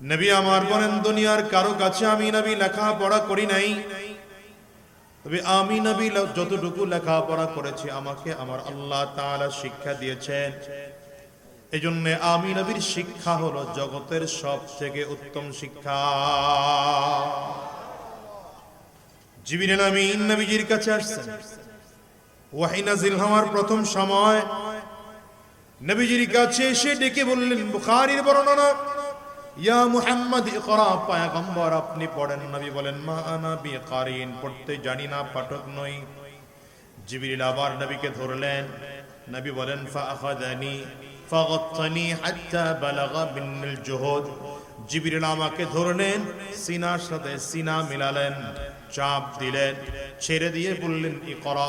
নবী আমার বলেন, দুনিয়ার কারও কাছে আমি নবী লেখাপড়া করি নাই। তবে আমি নবী যতটুকু লেখাপড়া করেছি, আমাকে আমার আল্লাহ তাআলা শিক্ষা দিয়েছেন। এই জন্য আমি নবীর শিক্ষা হলো জগতের সব থেকে উত্তম শিক্ষা। জিবির আমিন নবীজির কাছে আসছেন। ওয়াহি নাজিল হওয়ার প্রথম সময় নবীজির কাছে এসে ডেকে বললেন, বুখারীর বর্ণনা ইয়া মুহাম্মদ, ইকরা, পয়গম্বর, আপনি পড়েন, নবী বলেন, মা আনা বিকারিন, পড়তে জানি না, পাঠক নই। জিবরিল আবার নবীকে ধরলেন। নবী বলেন ফাআখাযানি ফাগাত্তানি হাত্তা বালাগা বিন্নিল জুহুদ। জিবরিল আমাকে ধরলেন, সিনার সাথে সিনা মিলালেন, চাপ দিলেন, ছেড়ে দিয়ে বললেন, ইকরা।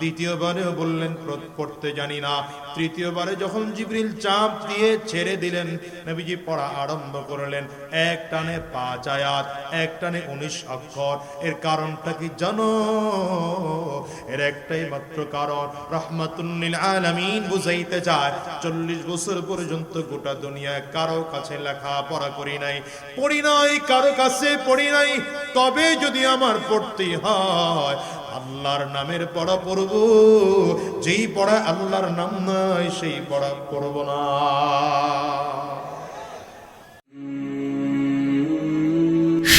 দ্বিতীয়বারেও বললেন পড়তে জানি না। তৃতীয়বারে যখন জিবরিল চাপ দিয়ে ছেড়ে দিলেন, নবীজি পড়া আরম্ভ করলেন, এক টানে পাঁচ আয়াত, এক টানে উনিশ অক্ষর। এর কারণটা কি জানো? এর একটাই মাত্র কারণ রহমাতুল্লিল আলামিন বুঝাইতে চায়, চল্লিশ বছর পর্যন্ত গোটা দুনিয়ায় কারও কাছে লেখা পড়া করি নাই, পড়ি নাই, কারও কাছে পড়ি নাই। তবে যদি আমার পড়তে হয় আল্লাহর নামের পড়া পড়ব। যেই পড়া আল্লাহর নাম নাই সেই পড়া পড়ব না।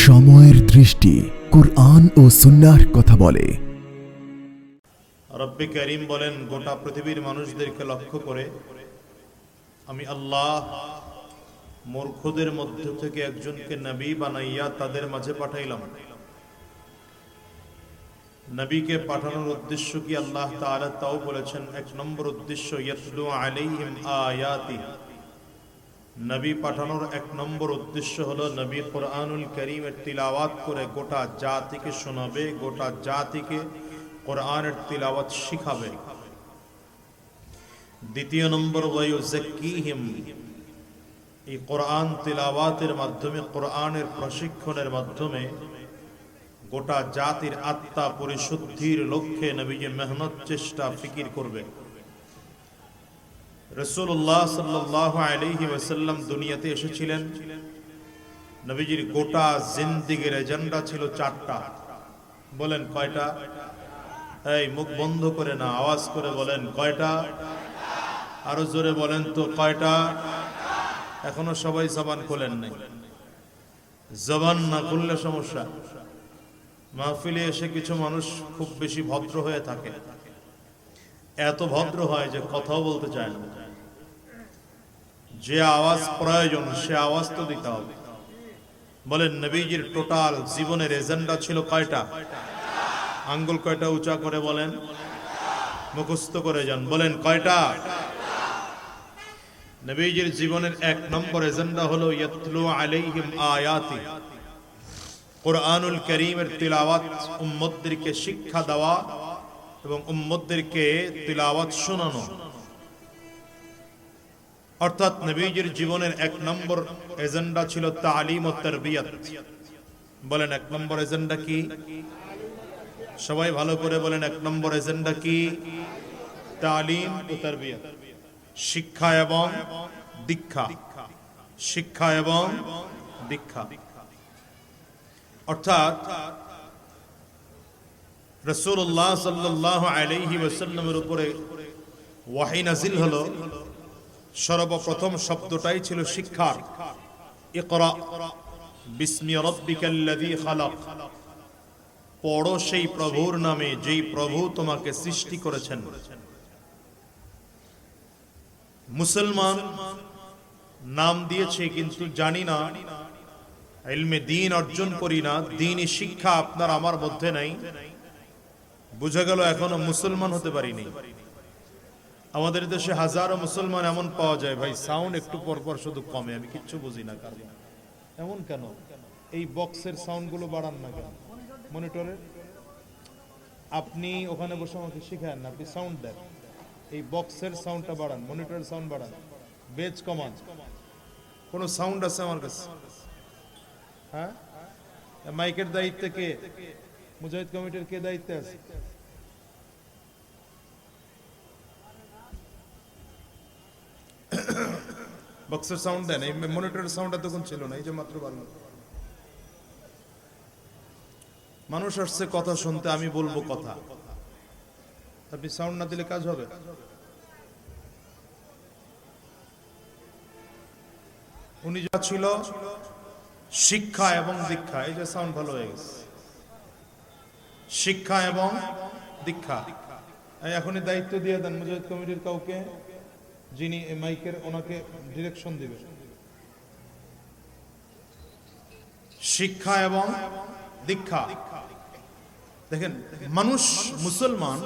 সময়ের দৃষ্টি কোরআন ও সুন্নাহর কথা বলে। রব্বি করিম বলেন গোটা পৃথিবীর মানুষদেরকে লক্ষ্য করে আমি আল্লাহ মূর্খদের মধ্য থেকে একজনকে নবী বানাইয়া তাদের মাঝে পাঠাইলাম। নবীকে পাঠানোর উদ্দেশ্য কি আল্লাহ তাআলা তাও বলেছেন? এক নম্বর উদ্দেশ্য, ইয়াতলু আলাইহিম আয়াতি। নবী পাঠানোর এক নম্বর উদ্দেশ্য হলো নবী কোরআনুল করিমের তিলাওয়াত করে গোটা জাতিকে শোনাবে, গোটা জাতিকে কোরআনের তিলাওয়াত শিখাবে। দ্বিতীয় নম্বর ওয়ায়ুজাক্কিহিম এই কোরআন তিলাওয়াতের মাধ্যমে, কোরআনের প্রশিক্ষণের মাধ্যমে গোটা জাতির আত্মা পরিশুদ্ধির লক্ষ্যে নবীজি মেহনত, চেষ্টা, ফিকির করবে। রসুল্লাহ সাল্লাহ আলহি ওয়াসাল্লাম দুনিয়াতে এসেছিলেন। নবীজির গোটা জিন্দিগির এজেন্ডা ছিল চারটা। বলেন কয়টা? এই মুখ বন্ধ করে না, আওয়াজ করে বলেন কয়টা? আরও জোরে বলেন তো কয়টা? এখনও সবাই জবান খোলেন নাই। জবান না খুললে সমস্যা। মাহফিলে এসে কিছু মানুষ খুব বেশি ভদ্র হয়ে থাকে। এত ভদ্র হয় যে কথাও বলতে চায় না। যে আওয়াজ প্রয়োজন, সে আওয়াজ তো দিতে হবে। বলেন, নবীজির টোটাল জীবনের এজেন্ডা ছিল কয়টা? আঙ্গুল কয়টা উঁচা করে বলেন? মুখস্থ করে যান। বলেন, কয়টা? নবীজির জীবনের এক নম্বর এজেন্ডা হলো, ইয়াতলু আলাইহিম আয়াতি। কোরআনুল করিমের তিলাওয়াত উম্মতদেরকে শিক্ষা দেওয়া এবং উম্মতদেরকে তিলাওয়াত শোনানো। অর্থাৎ নবীজির জীবনের এক নম্বর এজেন্ডা ছিল তালিম ও তরবিয়ত। বলেন এক নম্বর এজেন্ডা কি? সবাই ভালো করে বলেন এক নম্বর এজেন্ডা কি? তালিম ও তরবিয়ত। শিক্ষা এবং দীক্ষা। শিক্ষা এবং দীক্ষা। অর্থাৎ রসুল্লাহ সাল্লাহ আলাইহি ওয়াসাল্লামের উপরে ওয়াহি নাজিল হলো। সর্বপ্রথম শব্দটাই ছিল শিক্ষার। ইকরা, বিস্মি রব্বিকাল্লাযী খালাক। পড়ো সেই প্রভুর নামে, যেই প্রভু তোমাকে সৃষ্টি করেছেন। মুসলমান নাম দিয়েছে কিন্তু জানি না ইলমে দিন অর্জন করি না, দিনই শিক্ষা আপনার আমার মধ্যে নাই। বুঝা গেল এখনও মুসলমান হতে পারিনি। আমাদের দেশে হাজারো মুসলমান এমন পাওয়া যায়, ভাই সাউন্ড একটু পর পর শুধু কমে, আমি কিচ্ছু বুঝি না, কারণ এমন কেন? এই বক্সের সাউন্ডগুলো বাড়ান না কেন? মনিটরের আপনি ওখানে বসে আমাকে শিখান না, আপনি সাউন্ড দেন। এই বক্সের সাউন্ডটা বাড়ান মনিটরের সাউন্ড বাড়ান। বেজ কমান। কোনো সাউন্ড আছে আমার কাছে? হ্যাঁ? মাইকের দায়িত্বে কে? মুজাহিদ কমিটির কে দায়িত্বে আছে? বক্সের সাউন্ড দেন এই মনিটরের সাউন্ড এতক্ষণ ছিল না, এই যে মাত্র বাড়লো মানুষ আসছে কথা শুনতে, আমি বলব কথা। আপনি সাউন্ড না দিলে কাজ হবে? উনি যা ছিল শিক্ষা এবং দীক্ষা, এই যে সাউন্ড ভালো হয়ে গেছে। শিক্ষা এবং দীক্ষা। এখনই দায়িত্ব দিয়ে দেন মুজাহিদ কমিটির কাউকে, যিনি মাইকের ওনাকে ডিরেকশন দিবে শিক্ষা এবং দীক্ষা। দেখেন, মানুষ মুসলমান,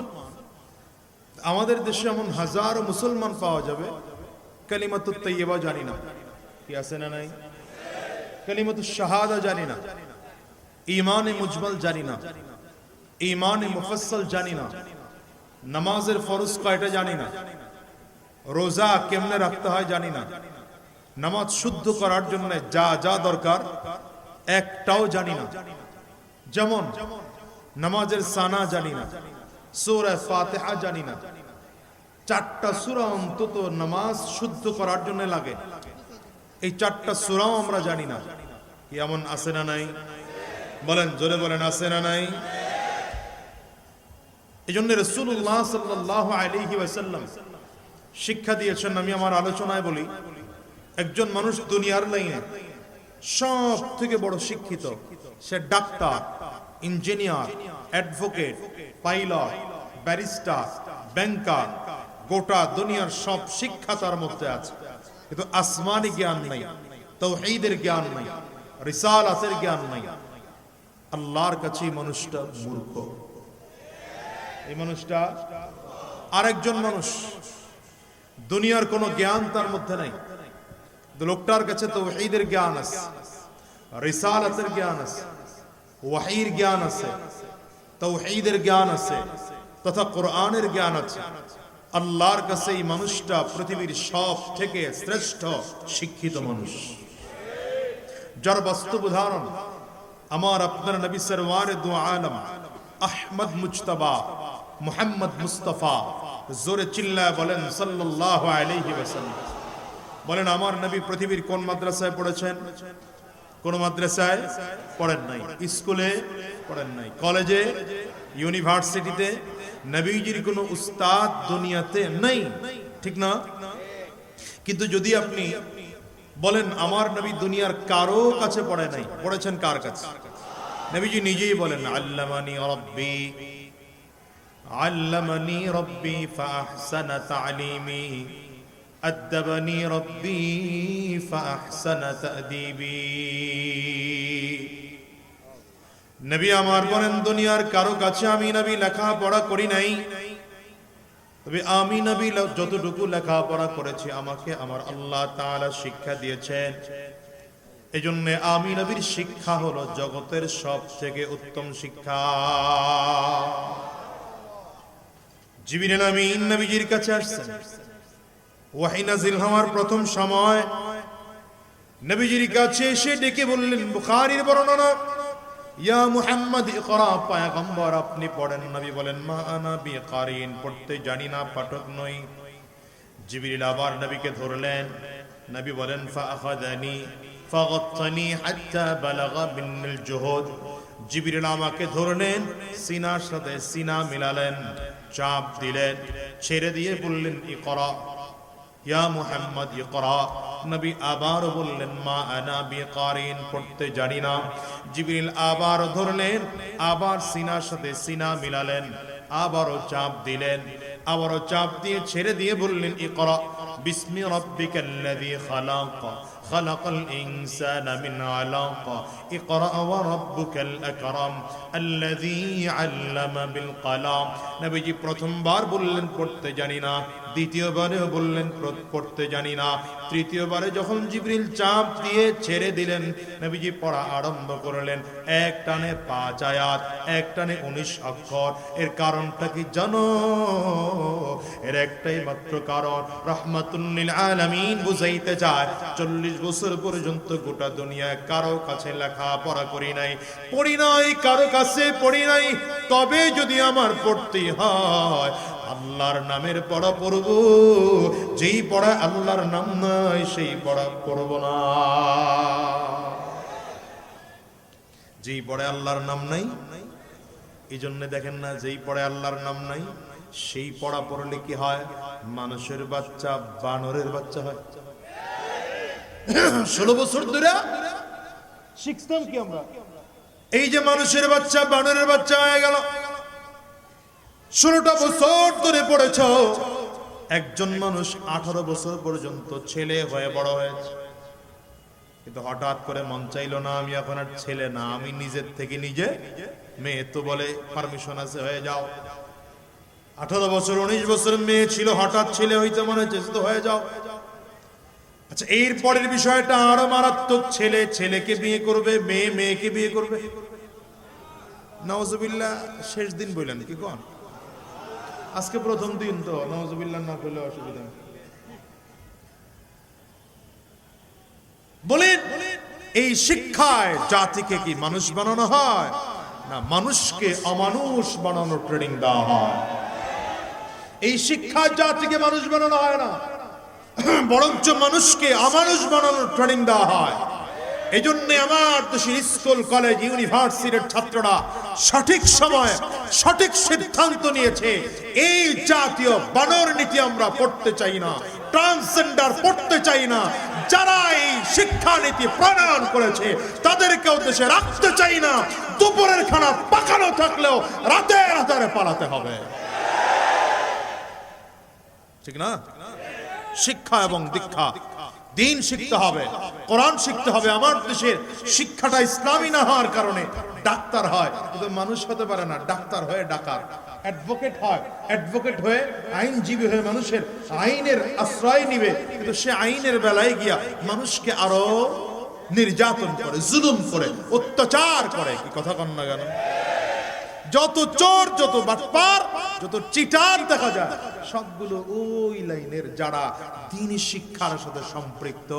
আমাদের দেশে এমন হাজারো মুসলমান পাওয়া যাবে, কালিমাতুত তৈয়বা জানি না। কি আছে না নাই? শাহাদা জানি না। ইমানে মুজমাল জানি না। ইমানে জানি না। নামাজের ফরজ কয়টা জানি না। রোজা কেমনে রাখতে হয় জানি না। নামাজ শুদ্ধ করার জন্য যা যা দরকার, একটাও জানি না। যেমন, নামাজের সানা জানি না। সূরা ফাতিহা জানি না। চারটা সূরা অন্তত নামাজ শুদ্ধ করার জন্য লাগে। এই চারটা সূরাও আমরা জানি না। এমন আছে না নাই? বলেন, জোরে বলেন, আছে না নাই? এই জন্য রসুল্লাহ সাল্লাহ আলহি ওয়াসাল্লাম শিক্ষা দিয়েছেন, আমি আমার আলোচনায় বলি, একজন মানুষ দুনিয়ার লাইনে সব থেকে বড় শিক্ষিত, সে doctor, engineer, advocate, pilot, barrister, banker, গোটা দুনিয়ার সব শিক্ষা তার মধ্যে আছে। কিন্তু আসমানি জ্ঞান নাই, তৌহিদের জ্ঞান নাই রিসালাতের জ্ঞান নাই। আল্লাহর কাছে মানুষটা মূর্খ। এই মানুষটা আরেকজন মানুষ। দুনিয়ার কোনো জ্ঞান তার মধ্যে নাই। লোকটার কাছে তো ওয়াহিদের জ্ঞান আছে, রিসাল রিসালাতের জ্ঞান আছে, ওয়াহির জ্ঞান আছে, তৌহিদের জ্ঞান আছে, তথা কোরআনের জ্ঞান আছে। আল্লাহর কাছে এই মানুষটা পৃথিবীর সব থেকে শ্রেষ্ঠ শিক্ষিত মানুষ। যার বাস্তব উদাহরণ আমার আপনার নবী সরওয়ার দু আলম আহমদ মুজতবা, মোহাম্মদ মুস্তফা, জোরে চিল্লায় বলেন, সাল্লাল্লাহু আলাইহি ওয়াসাল্লাম। বলেন, আমার নবী পৃথিবীর কোন মাদ্রাসায় পড়েছেন? কোন মাদ্রাসায় পড়েন নাই। স্কুলে পড়েন নাই। কলেজে? ইউনিভার্সিটিতে? নবীজির কোনো উস্তাদ দুনিয়াতে নেই। ঠিক না? কিন্তু যদি আপনি বলেন, আমার নবী দুনিয়ার কারও কাছে পড়ে নাই। পড়েছেন কার কাছে? নবীজি নিজেই বলেন, আল্লামানি রব্বি। আল্লামানি রব্বি ফাহসানা তালিমি। আদ্দাবানি রব্বি ফাহসানা তাদিবি। নবী আমার বলেন, দুনিয়ার কারও কাছে আমি নবী লেখা পড়া করি নাই। তবে আমি নবী যতটুকু লেখাপড়া করেছি, আমাকে আমার আল্লাহ তাআলা শিক্ষা দিয়েছেন। এজন্য আমি নবীর শিক্ষা হলো জগতের সব থেকে উত্তম শিক্ষা। জিবির আমিন নবীজির কাছে আসছেন। ওয়াহি নাজিল হওয়ার প্রথম সময় নবীজির কাছে এসে ডেকে বললেন, বুখারীর বর্ণনা ইয়া মুহাম্মদ, ইকরা, পয়গম্বর, আপনি পড়েন, নবী বলেন, মা আনা বিকারিন, পড়তে জানি না, পাঠক নই। জিবরিল আবার নবীকে ধরলেন। নবী বলেন ফাআখাযানি ফাগাত্তানি হাত্তা বালাগা বিন্নিল জুহুদ। জিবরিল আমাকে ধরলেন, সিনার সাথে সিনা মিলালেন, চাপ দিলেন, ছেড়ে দিয়ে বললেন, ইকরা। ইয়া মুহাম্মদ ইকরা নবী আবার বললেন মা আনা বিকারিন পড়তে জানি না জিবরিল আবার ধরলেন আবার সিনার সাথে সিনা মিলালেন আবারও চাপ দিলেন আবারও চাপ দিয়ে ছেড়ে দিয়ে বললেন ইকরা বিসমি রাব্বিকাল্লাযী খালাক خلق الإنسان من علق اقرأ وربك الأكرم الذي علم بالقلم নবীজি প্রথমবার বললেন পড়তে জানি না দ্বিতীয়বারেও বললেন পড়তে জানি না। তৃতীয়বারে যখন জিবরিল চাপ দিয়ে ছেড়ে দিলেন, নবীজি পড়া আরম্ভ করলেন। এক টানে পাঁচ আয়াত, এক টানে উনিশ অক্ষর। এর কারণটা কি জানো? এর একটাই মাত্র কারণ রহমাতুল্লিল আলামিন বুঝাইতে চায়, চল্লিশ বছর পর্যন্ত গোটা দুনিয়ায় কারও কাছে লেখা পড়া করি নাই। পড়ি নাই, কারও কাছে পড়ি নাই। তবে যদি আমার পড়তে হয়, আল্লাহর নামের পড়া পড়ব। যেই পড়া আল্লাহর নাম নাই সেই পড়া পড়ব না। যেই পড়ে আল্লাহর নাম নাই এই জন্য দেখেন না, যেই পড়ে আল্লাহর নাম নাই, সেই পড়া পড়লে কি হয়? মানুষের বাচ্চা, বানরের বাচ্চা হয়। ষোলো বছর ধরে শিখতাম কি আমরা? এই যে মানুষের বাচ্চা, বানরের বাচ্চা হয়ে গেল। ষোলোটা বছর ধরে পড়েছ। একজন মানুষ আঠারো বছর পর্যন্ত ছেলে হয়ে বড় হয়েছে। কিন্তু হঠাৎ করে মন চাইলো না, আমি এখন আর ছেলে না, আমি নিজের থেকে নিজে মেয়ে। তো বলে পারমিশন আছে, হয়ে যাও। আঠারো বছর, উনিশ বছর মেয়ে ছিল, হঠাৎ ছেলে হইতে মনে হচ্ছে তো হয়ে যাও। আচ্ছা এর পরের বিষয়টা আরও মারাত্মক, ছেলে ছেলেকে বিয়ে করবে, মেয়ে মেয়েকে বিয়ে করবে। নওয়াজবিল্লাহ শেষ দিন বললেন, কি কোন? আজকে প্রথম দিন তো, নওয়াজবিল্লাহ না করলে অসুবিধা। বলেন, এই শিক্ষায় জাতিকে কি মানুষ বানানো হয়? না, মানুষকে অমানুষ বানানোর ট্রেনিং দেওয়া হয়। এই শিক্ষায় জাতিকে মানুষ বানানো হয় না। বরঞ্চ মানুষকে অমানুষ বানানোর ট্রেনিং দেওয়া হয়। এই জন্য আমার দেশের স্কুল, কলেজ, ইউনিভার্সিটির ছাত্ররা সঠিক সময় সঠিক সিদ্ধান্ত নিয়েছে। এই জাতীয় বানর নীতি আমরা পড়তে চাই না, ট্রান্সজেন্ডার পড়তে চাই না। যারা এই শিক্ষা নীতি প্রণয়ন করেছে, তাদেরকেও দেশে রাখতে চাই না। দুপুরের খানা পাকানো থাকলেও রাতে রাতে পালাতে হবে। ঠিক না? শিক্ষা এবং দীক্ষা। দিন শিখতে হবে, কোরআন শিখতে হবে। আমার দেশের শিক্ষাটা ইসলামী না হওয়ার কারণে ডাক্তার হয়। কিন্তু মানুষ হতে পারে না, ডাক্তার হয়ে ডাকাত। অ্যাডভোকেট হয়, অ্যাডভোকেট হয়ে আইনজীবী হয়ে মানুষের আইনের আশ্রয় নিবে। কিন্তু সে আইনের বেলায় গিয়া মানুষকে আরও নির্যাতন করে, জুলুম করে, অত্যাচার করে। কি কথা কন না কেন? যত চোর, যত বাটপার, যত চিটার দেখা যায়, সবগুলো ওই লাইনের যারা তিনি শিক্ষার সাথে সম্পৃক্ত